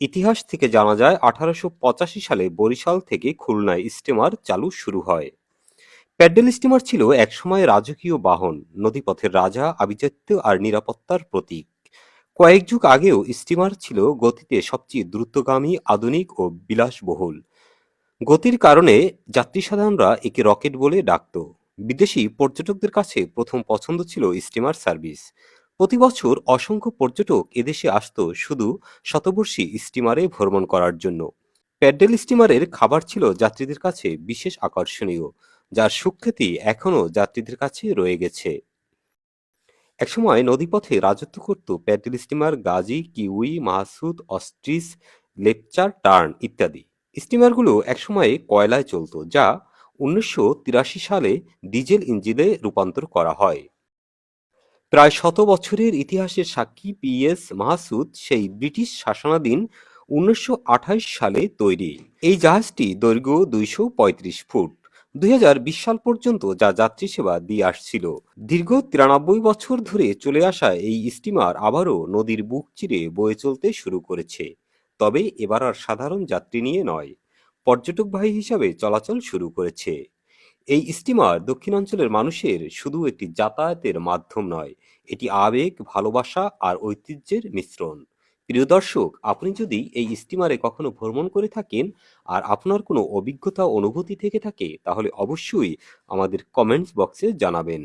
ইতিহাস থেকে জানা যায়, আঠারোশো পঁচাশি সালে বরিশাল থেকে খুলনায় স্টিমার চালু শুরু হয়। প্যাডেল স্টিমার ছিল একসময় রাজকীয় বাহন, নদীপথের রাজা, আভিজাত্য আর নিরাপত্তার প্রতীক। কয়েক যুগ আগেও স্টিমার ছিল গতিতে সবচেয়ে দ্রুতগামী, আধুনিক ও বিলাসবহুল। গতির কারণে যাত্রী সাধারণরা একে রকেট বলে ডাকত। বিদেশি পর্যটকদের কাছে প্রথম পছন্দ ছিল স্টিমার সার্ভিস। প্রতি বছর অসংখ্য পর্যটক এদেশে আসতো শুধু শতবর্ষী স্টিমারে ভ্রমণ করার জন্য। প্যাডেল স্টিমারের খাবার ছিল যাত্রীদের কাছে বিশেষ আকর্ষণীয়, যার সুখ্যাতি এখনও যাত্রীদের কাছে রয়ে গেছে। একসময় নদীপথে রাজত্ব করত paddle steamer Gazi, Kiwi Masud Ostrich লেপচার, Tern ইত্যাদি। স্টিমারগুলো একসময় কয়লায় চলতো, যা উনিশশো তিরাশি সালে ডিজেল ইঞ্জিনে রূপান্তর করা হয়। প্রায় শত বছরের ইতিহাসের সাক্ষী পিএস মাহসুদ সেই ব্রিটিশ শাসনাধীন উনিশশো আঠাশ সালে তৈরি। এই জাহাজটি দৈর্ঘ্য দুইশো পঁয়ত্রিশ ফুট। দুই হাজার বিশ সাল পর্যন্ত যা যাত্রী সেবা দিয়ে আসছিল। দীর্ঘ তিরানব্বই বছর ধরে চলে আসা এই স্টিমার আবারও নদীর বুক চিরে বয়ে চলতে শুরু করেছে। তবে এবার আর সাধারণ যাত্রী নিয়ে নয় পর্যটকবাহী হিসাবে চলাচল শুরু করেছে। এই স্টিমার দক্ষিণাঞ্চলের মানুষের শুধু একটি যাতায়াতের মাধ্যম নয়, এটি আবেগ, ভালোবাসা আর ঐতিহ্যের মিশ্রণ। প্রিয় দর্শক, আপনি যদি এই স্টিমারে কখনো ভ্রমণ করে থাকেন আর আপনার কোনো অভিজ্ঞতা, অনুভূতি থেকে থাকে, তাহলে অবশ্যই আমাদের কমেন্টস বক্সে জানাবেন।